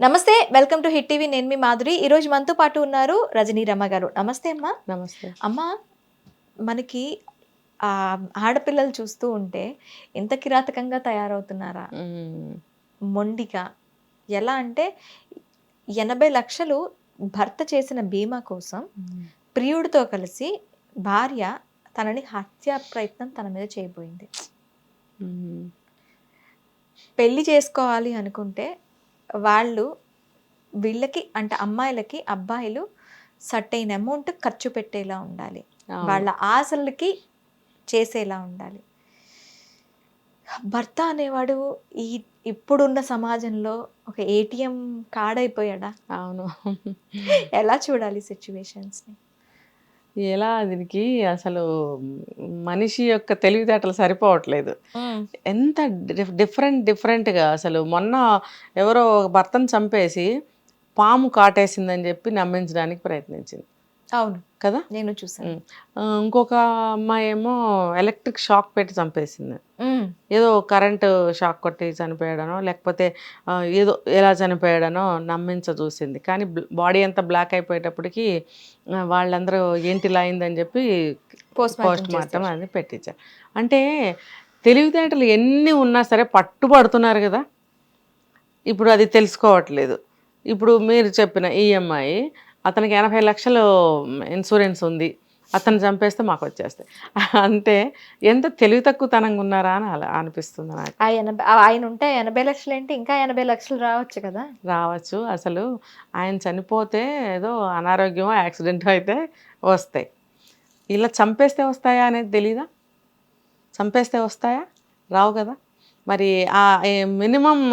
నమస్తే welcome to hit TV. నేను మీ మాధురి. ఈ రోజు మనతో పాటు ఉన్నారు రజనీ రమ్మ గారు. నమస్తే అమ్మా. నమస్తే. అమ్మ మనకి ఆ, ఆడపిల్లలు చూస్తూ ఉంటే ఎంత కిరాతకంగా తయారవుతున్నారా. మొండిగా. ఎలా అంటే ఎనభై లక్షలు భర్త చేసిన బీమా కోసం ప్రియుడితో కలిసి భార్య తనని హత్య ప్రయత్నం తన మీద చేయబోయింది. పెళ్ళి చేసుకోవాలి అనుకుంటే వాళ్ళు వీళ్ళకి అంటే అమ్మాయిలకి అబ్బాయిలు సర్టైన్ అమౌంట్ ఖర్చు పెట్టేలా ఉండాలి. వాళ్ళ ఆశలకి చేసేలా ఉండాలి. భర్త అనేవాడు ఈ ఇప్పుడున్న సమాజంలో ఒక ఏటీఎం కార్డ్ అయిపోయాడా? అవును. ఎలా చూడాలి సిచ్యువేషన్స్ని? ఎలా దీనికి అసలు మనిషి యొక్క తెలివితేటలు సరిపోవట్లేదు. ఎంత డిఫ్- డిఫరెంట్ డిఫరెంట్గా అసలు మొన్న ఎవరో ఒక భర్తను చంపేసి పాము కాటేసిందని చెప్పి నమ్మించడానికి ప్రయత్నించింది. అవును. కదా? నేను చూసాను ఇంకొక అమ్మాయి ఏమో ఎలక్ట్రిక్ షాక్ పెట్టి చంపేసింది. ఏదో కరెంటు షాక్ కొట్టి చనిపోయాడనో లేకపోతే ఏదో ఎలా చనిపోయాడనో నమ్మించ చూసింది కానీ బాడీ అంతా బ్లాక్ అయిపోయేటప్పటికి వాళ్ళందరూ ఏంటి ఇలా అయిందని చెప్పి Postmortem పోస్ట్ మార్టం అది పెట్టించారు. అంటే తెలివితేటలు ఎన్ని ఉన్నా సరే పట్టుబడుతున్నారు కదా. ఇప్పుడు అది తెలుసుకోవట్లేదు. ఇప్పుడు మీరు చెప్పిన ఈఎంఐ అతనికి ఎనభై లక్షలు ఇన్సూరెన్స్ ఉంది. అతను చంపేస్తే మాకు వచ్చేస్తాయి. అంతే ఎంత తెలివి తక్కువతనంగా ఉన్నారా అని అలా అనిపిస్తుంది నాకు. ఆయన ఉంటే ఎనభై లక్షలు ఏంటి? ఇంకా ఎనభై లక్షలు రావచ్చు కదా? రావచ్చు. అసలు ఆయన చనిపోతే ఏదో అనారోగ్యం యాక్సిడెంట్ అయితే వస్తాయి. ఇలా చంపేస్తే వస్తాయా అనేది తెలీదా? చంపేస్తే వస్తాయా? రావు కదా. మరి ఆ మినిమం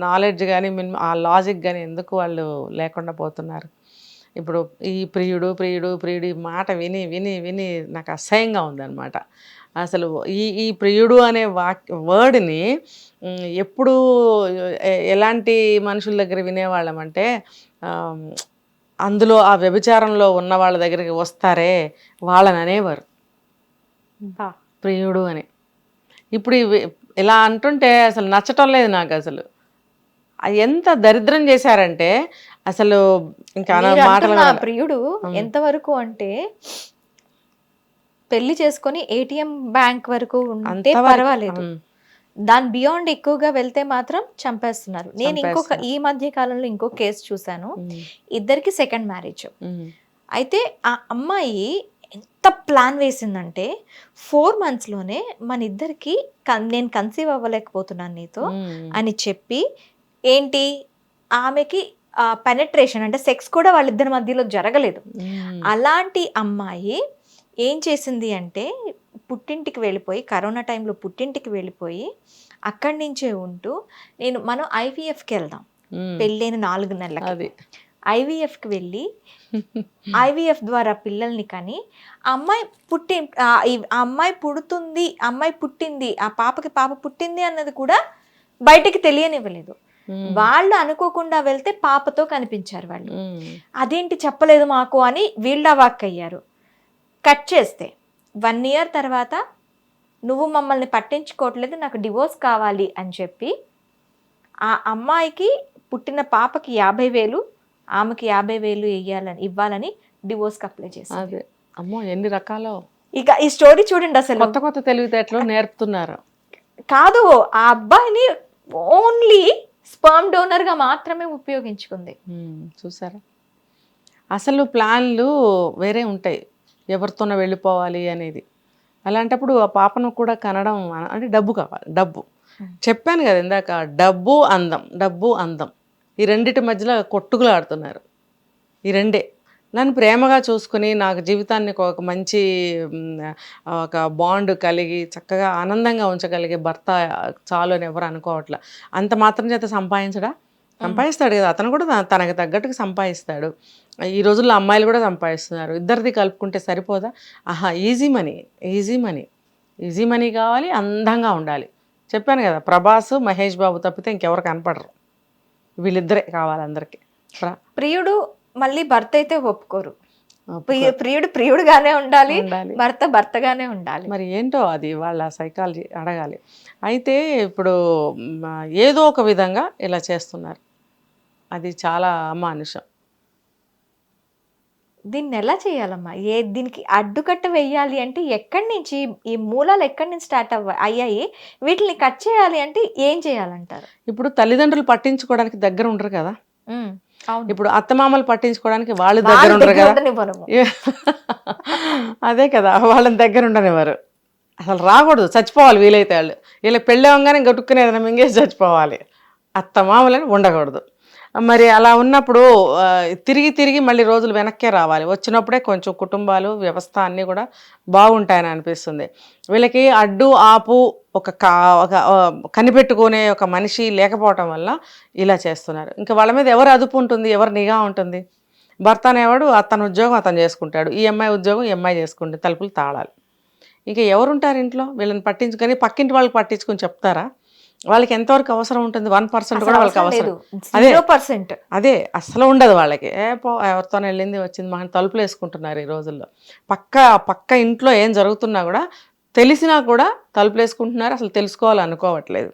నాలెడ్జ్ కానీ మినిమం ఆ లాజిక్ కానీ ఎందుకు వాళ్ళు లేకుండా పోతున్నారు? ఇప్పుడు ఈ ప్రియుడు ప్రియుడు ప్రియుడు ఈ మాట విని విని విని నాకు అసహ్యంగా ఉందన్నమాట. అసలు ఈ ఈ ప్రియుడు అనే వాక్ వర్డ్ని ఎప్పుడు ఎలాంటి మనుషుల దగ్గర వినేవాళ్ళం అంటే అందులో ఆ వ్యభిచారంలో ఉన్న వాళ్ళ దగ్గరికి వస్తారే వాళ్ళని అనేవారు. ప్రియుడు అని. ఇప్పుడు ఇలా అంటుంటే అసలు నచ్చటం లేదు నాకు అసలు. అది ఎంత దరిద్రం చేశారంటే అసలు ఇంకా మాటలు ప్రియుడు ఎంతవరకు అంటే పెళ్ళి చేసుకొని ఏటీఎం బ్యాంక్ వరకు ఉంటే పర్వాలేదు. దాని బియాండ్ ఎక్కువగా వెళ్తే మాత్రం చంపేస్తున్నారు. నేను ఇంకొక. ఈ మధ్య కాలంలో ఇంకో కేసు చూశాను. ఇద్దరికి సెకండ్ మ్యారేజ్ అయితే ఆ అమ్మాయి ఎంత ప్లాన్ వేసిందంటే ఫోర్ మంత్స్లోనే మన ఇద్దరికి నేను కన్సీవ్ అవ్వలేకపోతున్నాను నీతో అని చెప్పి ఏంటి? ఆమెకి పెనట్రేషన్ అంటే సెక్స్ కూడా వాళ్ళిద్దరి మధ్యలో జరగలేదు. అలాంటి అమ్మాయి ఏం చేసింది అంటే పుట్టింటికి వెళ్ళిపోయి కరోనా టైంలో పుట్టింటికి వెళ్ళిపోయి అక్కడి నుంచే ఉంటూ నేను మనం ఐవీఎఫ్కి వెళ్దాం. పెళ్ళైన నాలుగు నెలలకి. అది. ఐవీఎఫ్కి వెళ్ళి ఐవీఎఫ్ ద్వారా పిల్లల్ని కని అమ్మాయి పుట్టి అమ్మాయి పుడుతుంది ఆ అమ్మాయి పుట్టింది ఆ పాపకి పాప పుట్టింది అన్నది కూడా బయటికి తెలియనివ్వలేదు. వాళ్ళు అనుకోకుండా వెళ్తే పాపతో కనిపించారు వాళ్ళు. అదేంటి చెప్పలేదు మాకు అని వీళ్ళ వాక్ అయ్యారు కట్ చేస్తే వన్ ఇయర్ తర్వాత నువ్వు మమ్మల్ని పట్టించుకోవట్లేదు నాకు డివోర్స్ కావాలి అని చెప్పి ఆ అమ్మాయికి పుట్టిన పాపకి యాభై వేలు ఆమెకి యాభై వేలు ఇవ్వాలని ఇవ్వాలని డివోర్స్కి అప్లై అదే. అమ్మో ఎన్ని రకాలో. ఇక ఈ స్టోరీ చూడండి అసలు. కొత్త కొత్త తెలివితేటలు నేర్పుతున్నారు? కాదు ఆ అబ్బాయిని ఓన్లీ స్పర్మ్ డోనర్గా మాత్రమే ఉపయోగించుకుంది. చూసారా? అసలు ప్లాన్లు వేరే ఉంటాయి. ఎవరితోనో వెళ్ళిపోవాలి అనేది. అలాంటప్పుడు ఆ పాపను కూడా కనడం అంటే డబ్బు కావాలి డబ్బు. చెప్పాను కదా ఇందాక డబ్బు అందం డబ్బు అందం. ఈ రెండిటి మధ్యలో కొట్టుకులాడుతున్నారు. ఈ రెండే. నన్ను ప్రేమగా చూసుకుని నాకు జీవితాన్ని ఒక మంచి ఒక బాండ్ కలిగి చక్కగా ఆనందంగా ఉంచగలిగే భర్త చాలు అని ఎవరు అనుకోవట్లే. అంత మాత్రం చేత సంపాదించడా? సంపాదిస్తాడు కదా. అతను కూడా తన- తనకు తగ్గట్టుగా సంపాదిస్తాడు. ఈ రోజుల్లో అమ్మాయిలు కూడా సంపాదిస్తున్నారు. ఇద్దరిది కలుపుకుంటే సరిపోదా? ఆహా easy money easy money easy money కావాలి అందంగా ఉండాలి. చెప్పాను కదా ప్రభాస్ మహేష్ బాబు తప్పితే ఇంకెవరు కనపడరు. వీళ్ళిద్దరే కావాలి అందరికీ. ప్ర- ప్రియుడు మళ్ళీ భర్త అయితే ఒప్పుకోరు. ఒప్పుకో- ప్రియ- ప్రియుడు ప్రియుడుగానే ఉండాలి భర్త భర్తగానే ఉండాలి. మరి ఏంటో అది వాళ్ళ సైకాలజీ అడగాలి. అయితే ఇప్పుడు ఏదో ఒక విధంగా ఇలా చేస్తున్నారు. అది చాలా అమానుషం. దీన్ని ఎలా చేయాలమ్మా? ఏ దీనికి అడ్డుకట్ట వేయాలి అంటే ఎక్కడి నుంచి ఈ మూలాలు ఎక్కడి నుంచి స్టార్ట్ అవ్వ అయ్యాయి? వీటిని కట్ చేయాలి అంటే ఏం చేయాలంటారు? ఇప్పుడు తల్లిదండ్రులు పట్టించుకోవడానికి దగ్గర ఉండరు కదా? ఇప్పుడు అత్తమామలు పట్టించుకోవడానికి వాళ్ళు వాళ్ళ దగ్గర ఉండరు కదా. అదే కదా వాళ్ళని దగ్గర ఉండనివ్వరు. అసలు రాకూడదు చచ్చిపోవాలి వీలైతే వాళ్ళు. వీళ్ళకి పెళ్ళి అవ్వగానే గట్టుకుని ఏదైనా మింగేసి చచ్చిపోవాలి. అత్త మామూలని ఉండకూడదు. మరి అలా ఉన్నప్పుడు తిరిగి తిరిగి మళ్ళీ రోజులు వెనక్కే రావాలి. వచ్చినప్పుడే కొంచెం కుటుంబాలు వ్యవస్థ అన్నీ కూడా బాగుంటాయని అనిపిస్తుంది. వీళ్ళకి అడ్డు ఆపు ఒక కా ఒక కనిపెట్టుకునే ఒక మనిషి లేకపోవటం వల్ల ఇలా చేస్తున్నారు. ఇంకా వాళ్ళ మీద ఎవరు అదుపు ఉంటుంది ఎవరు నిఘా ఉంటుంది? భర్త అనేవాడు అతని ఉద్యోగం అతను చేసుకుంటాడు. ఈ అమ్మాయి ఉద్యోగం ఈ అమ్మాయి చేసుకుంటే తలుపులు తాళాలి. ఇంకా ఎవరుంటారు ఇంట్లో? వీళ్ళని పట్టించుకొని పక్కింటి వాళ్ళకి పట్టించుకొని చెప్తారా? వాళ్ళకి ఎంతవరకు అవసరం ఉంటుంది? వన్ పర్సెంట్ కూడా వాళ్ళకి అవసరం అదే. పర్సెంట్. అదే అసలు ఉండదు వాళ్ళకి. ఏ పో ఎవరితో వెళ్ళింది వచ్చింది మన తలుపులు వేసుకుంటున్నారు ఈ రోజుల్లో. పక్క పక్క ఇంట్లో ఏం జరుగుతున్నా కూడా తెలిసినా కూడా తలుపులు వేసుకుంటున్నారు అసలు తెలుసుకోవాలనుకోవట్లేదు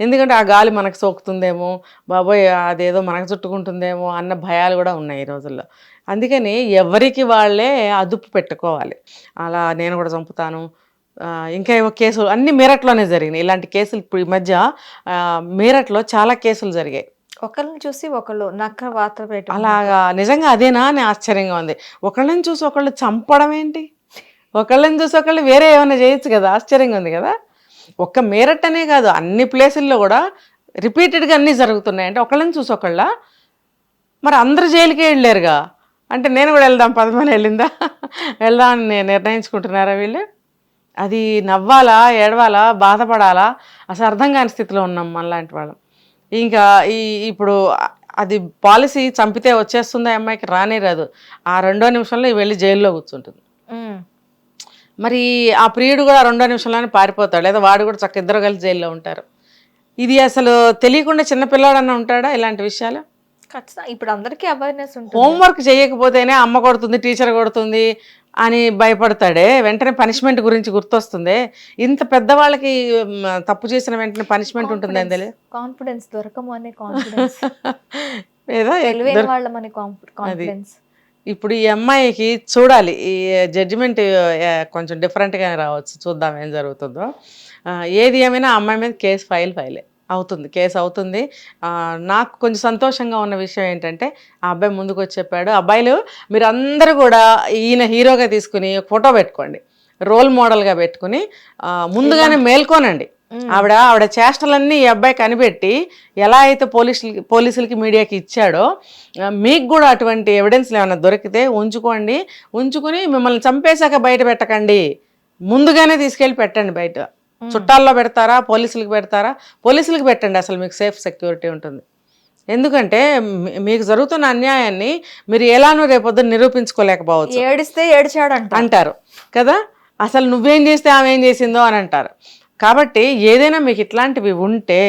ఎందుకంటే ఆ గాలి మనకు సోకుతుందేమో బాబోయ్ అదేదో మనకు చుట్టుకుంటుందేమో అన్న భయాలు కూడా ఉన్నాయి ఈ రోజుల్లో. అందుకని ఎవరికి వాళ్ళే అదుపు పెట్టుకోవాలి. అలా నేను కూడా చంపుతాను ఇంకా ఏవో కేసులు అన్ని మీరట్లోనే జరిగినాయి. ఇలాంటి కేసులు ఇప్పుడు ఈ మధ్య మీరట్లో చాలా కేసులు జరిగాయి. ఒకరిని చూసి ఒకళ్ళు నక్క వార్త పెట్టడం. అలాగా నిజంగా అదేనా అని ఆశ్చర్యంగా ఉంది. ఒకళ్ళని చూసి ఒకళ్ళు చంపడం ఏంటి? ఒకళ్ళని చూసి ఒకళ్ళు వేరే ఏమైనా చేయొచ్చు కదా? ఆశ్చర్యంగా ఉంది కదా? ఒక్క మేరట్ అనే కాదు అన్ని ప్లేసుల్లో కూడా రిపీటెడ్గా అన్నీ జరుగుతున్నాయి. అంటే ఒకళ్ళని చూసి ఒకళ్ళ? మరి అందరు జైలుకే వెళ్ళారుగా? అంటే నేను కూడా వెళ్దాం పదమని వెళ్ళిందా వెళ్దామని నిర్ణయించుకుంటున్నారా వీళ్ళు? అది నవ్వాలా ఏడవాలా బాధపడాలా? అసలు అర్థం కాని స్థితిలో ఉన్నాం మనలాంటి వాళ్ళం. ఇంకా ఈ ఇప్పుడు అది పాలసీ చంపితే వచ్చేస్తుంది అమ్మాయికి రానే రాదు. ఆ రెండో నిమిషంలో వెళ్ళి జైల్లో కూర్చుంటుంది. మరి ఆ ప్రియుడు కూడా రెండో నిమిషంలోనే పారిపోతాడు. లేదా వాడు కూడా చక్క ఇద్దరు కలిసి జైల్లో ఉంటారు. ఇది అసలు తెలియకుండా చిన్న పిల్లాడన్నా ఉంటాడా ఇలాంటి విషయాలు? ఖచ్చితంగా ఇప్పుడు అందరికీ అవేర్నెస్ ఉంటుంది. హోంవర్క్ చేయకపోతేనే అమ్మ కొడుతుంది టీచర్ కొడుతుంది అని భయపడతాడే. వెంటనే పనిష్మెంట్ గురించి గుర్తొస్తుంది. ఇంత పెద్దవాళ్ళకి తప్పు చేసిన వెంటనే పనిష్మెంట్ ఉంటుంది అని తెలియదు కాన్ఫిడెన్స్ దొరకము అనే కాన్ఫిడెన్స్ ఏదో వాళ్ళమనే కాన్ఫిడెన్స్ ఇప్పుడు ఈ అమ్మాయికి చూడాలి. ఈ జడ్జిమెంట్ కొంచెం డిఫరెంట్గానే రావచ్చు. చూద్దాం ఏం జరుగుతుందో. ఏది ఏమైనా అమ్మాయి మీద కేసు ఫైల్ ఫైలే అవుతుంది కేసు అవుతుంది. నాకు కొంచెం సంతోషంగా ఉన్న విషయం ఏంటంటే ఆ అబ్బాయి ముందుకు వచ్చి చెప్పాడు అబ్బాయిలు మీరు అందరూ కూడా ఈయన హీరోగా తీసుకుని ఫోటో పెట్టుకోండి రోల్ మోడల్గా పెట్టుకుని ముందుగానే మేల్కోనండి. ఆవిడ ఆవిడ చేష్టలన్నీ ఈ అబ్బాయి కనిపెట్టి ఎలా అయితే పోలీసులకి పోలీసులకి మీడియాకి ఇచ్చాడో మీకు కూడా అటువంటి ఎవిడెన్స్లు ఏమైనా దొరికితే ఉంచుకోండి ఉంచుకుని మిమ్మల్ని చంపేశాక బయట పెట్టకండి ముందుగానే తీసుకెళ్ళి పెట్టండి బయట. చుట్టాల్లో పెడతారా? పోలీసులకు పెడతారా? పోలీసులకు పెట్టండి అసలు మీకు సేఫ్ సెక్యూరిటీ ఉంటుంది. ఎందుకంటే మీకు జరుగుతున్న అన్యాయాన్ని మీరు ఎలానో రేపొద్దున నిరూపించుకోలేకపోవచ్చు. ఏడిస్తే ఏడిచాడు అంట అంటారు. కదా? అసలు నువ్వేం చేస్తే ఆమె ఏం చేసిందో అని అంటారు. కాబట్టి ఏదైనా మీకు ఇట్లాంటివి ఉంటే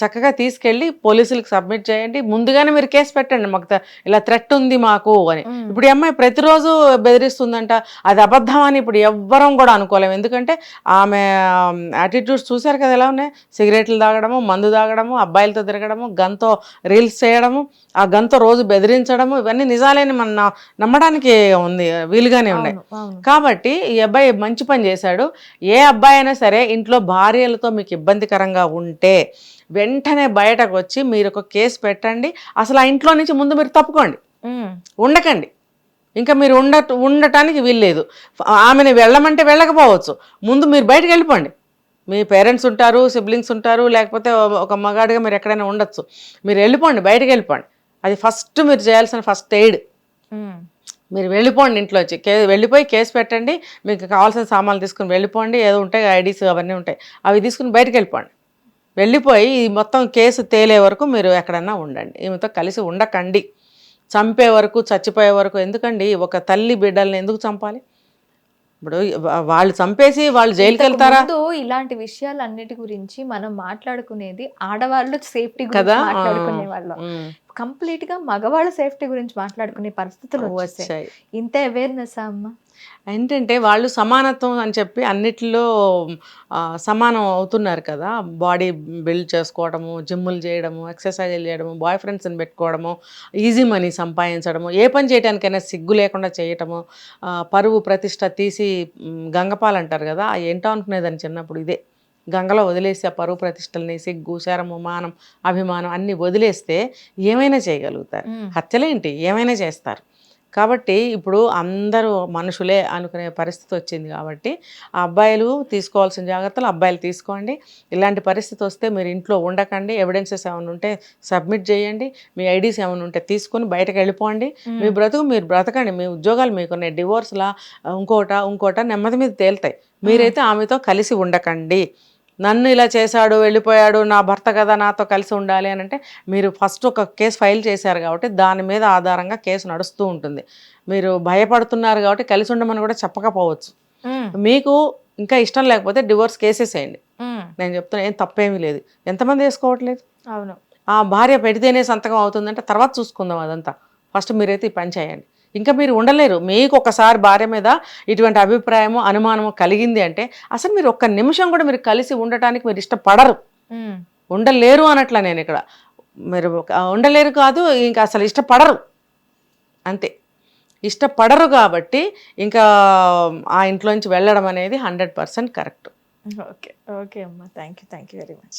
చక్కగా తీసుకెళ్ళి పోలీసులకు సబ్మిట్ చేయండి. ముందుగానే మీరు కేసు పెట్టండి. మాకు ఇలా థ్రెట్ ఉంది మాకు అని. ఇప్పుడు ఈ అమ్మాయి ప్రతిరోజు బెదిరిస్తుందంట. అది అబద్ధం అని ఇప్పుడు ఎవ్వరం కూడా అనుకోలేము. ఎందుకంటే ఆమె యాటిట్యూడ్స్ చూశారు కదా ఎలా ఉన్నాయి? సిగరెట్లు తాగడము మందు తాగడము అబ్బాయిలతో తిరగడము గన్తో రీల్స్ చేయడము ఆ గన్తో రోజు బెదిరించడము ఇవన్నీ నిజాలేని మన నమ్మడానికి ఉంది వీలుగానే ఉన్నాయి. కాబట్టి ఈ అబ్బాయి మంచి పని చేశాడు. ఏ అబ్బాయి అయినా సరే ఇంట్లో భార్యలతో మీకు ఇబ్బందికరంగా ఉంటే వెంటనే బయటకు వచ్చి మీరు ఒక కేసు పెట్టండి. అసలు ఆ ఇంట్లో నుంచి ముందు మీరు తప్పుకోండి. ఉండకండి. ఇంకా మీరు ఉండ ఉండటానికి వీల్లేదు. ఆమెను వెళ్ళమంటే వెళ్ళకపోవచ్చు. ముందు మీరు బయటకు వెళ్ళిపోండి. మీ పేరెంట్స్ ఉంటారు సిబ్లింగ్స్ ఉంటారు లేకపోతే ఒక మగాడిగా మీరు ఎక్కడైనా ఉండొచ్చు. మీరు వెళ్ళిపోండి బయటకు వెళ్ళిపోండి. అది ఫస్ట్ మీరు చేయాల్సిన ఫస్ట్ ఎయిడ్. మీరు వెళ్ళిపోండి ఇంట్లో వచ్చి. కే వెళ్ళిపోయి కేసు పెట్టండి మీకు కావాల్సిన సామాన్లు తీసుకుని వెళ్ళిపోండి ఏదో ఉంటాయి ఐడీస్ అవన్నీ ఉంటాయి. అవి తీసుకుని బయటకు వెళ్ళిపోండి. వెళ్ళిపోయి ఈ మొత్తం కేసు తేలే వరకు మీరు ఎక్కడన్నా ఉండండి. ఈమెతో కలిసి ఉండకండి. చంపే వరకు చచ్చిపోయే వరకు ఎందుకండి? ఒక తల్లి బిడ్డల్ని ఎందుకు చంపాలి? ఇప్పుడు వాళ్ళు చంపేసి వాళ్ళు జైలుకి వెళ్తారా ఇలాంటి విషయాలన్నిటి గురించి మనం మాట్లాడుకునేది ఆడవాళ్ళు సేఫ్టీ కదా? మాట్లాడుకునే వాళ్ళం కంప్లీట్గా మగవాళ్ళ సేఫ్టీ గురించి మాట్లాడుకునే పరిస్థితులు వచ్చాయి. ఇంత అవేర్నెస్ అమ్మ? ఏంటంటే వాళ్ళు సమానత్వం అని చెప్పి అన్నిటిలో సమానం అవుతున్నారు కదా. బాడీ బిల్డ్ చేసుకోవడము జిమ్ములు చేయడము ఎక్సర్సైజులు చేయడము బాయ్ ఫ్రెండ్స్ని పెట్టుకోవడము ఈజీ మనీ సంపాదించడము ఏ పని చేయడానికైనా సిగ్గు లేకుండా చేయటము పరువు ప్రతిష్ట తీసి గంగపాలు అంటారు కదా ఏంటో అనుకునేదాన్ని చిన్నప్పుడు ఇదే. గంగలో వదిలేసి ఆ పరువు ప్రతిష్టల్ని సిగ్గు శరము మానం అభిమానం అన్నీ వదిలేస్తే ఏమైనా చేయగలుగుతారు. హత్యలేంటి? ఏమైనా చేస్తారు. కాబట్టి ఇప్పుడు అందరూ మనుషులే అనుకునే పరిస్థితి వచ్చింది కాబట్టి ఆ అబ్బాయిలు తీసుకోవాల్సిన జాగ్రత్తలు అబ్బాయిలు తీసుకోండి. ఇలాంటి పరిస్థితి వస్తే మీరు ఇంట్లో ఉండకండి. ఎవిడెన్సెస్ ఏమైనా ఉంటే సబ్మిట్ చేయండి. మీ ఐడీస్ ఏమైనా ఉంటే తీసుకొని బయటకు వెళ్ళిపోండి. మీ బ్రతుకు మీరు బ్రతకండి. మీ ఉద్యోగాలు మీకున్నాయి. డివోర్స్లా ఇంకోట ఇంకోట నెమ్మది మీద తేలుతాయి. మీరైతే ఆమెతో కలిసి ఉండకండి. నన్ను ఇలా చేశాడు వెళ్ళిపోయాడు నా భర్త కదా నాతో కలిసి ఉండాలి అని అంటే మీరు ఫస్ట్ ఒక కేసు ఫైల్ చేశారు కాబట్టి దాని మీద ఆధారంగా కేసు నడుస్తూ ఉంటుంది. మీరు భయపడుతున్నారు కాబట్టి కలిసి ఉండమని కూడా చెప్పకపోవచ్చు. మీకు ఇంకా ఇష్టం లేకపోతే డివోర్స్ కేసెస్ వేయండి. నేను చెప్తున్నా ఏం తప్పేమీ లేదు. ఎంతమంది వేసుకోవట్లేదు? అవును. ఆ భార్య పెడితేనే సంతకం అవుతుందంటే తర్వాత చూసుకుందాం అదంతా. ఫస్ట్ మీరైతే ఈ పని చేయండి. ఇంకా మీరు ఉండలేరు. మీకు ఒకసారి భార్య మీద ఇటువంటి అభిప్రాయము అనుమానము కలిగింది అంటే అసలు మీరు ఒక్క నిమిషం కూడా మీరు కలిసి ఉండటానికి మీరు ఇష్టపడరు. ఉండలేరు అనట్లా నేను ఇక్కడ. మీరు ఉండలేరు కాదు ఇంకా అసలు ఇష్టపడరు. అంతే. ఇష్టపడరు కాబట్టి ఇంకా ఆ ఇంట్లోంచి వెళ్ళడం అనేది hundred percent correct. Okay. Okay అమ్మా. Thank you thank you very much.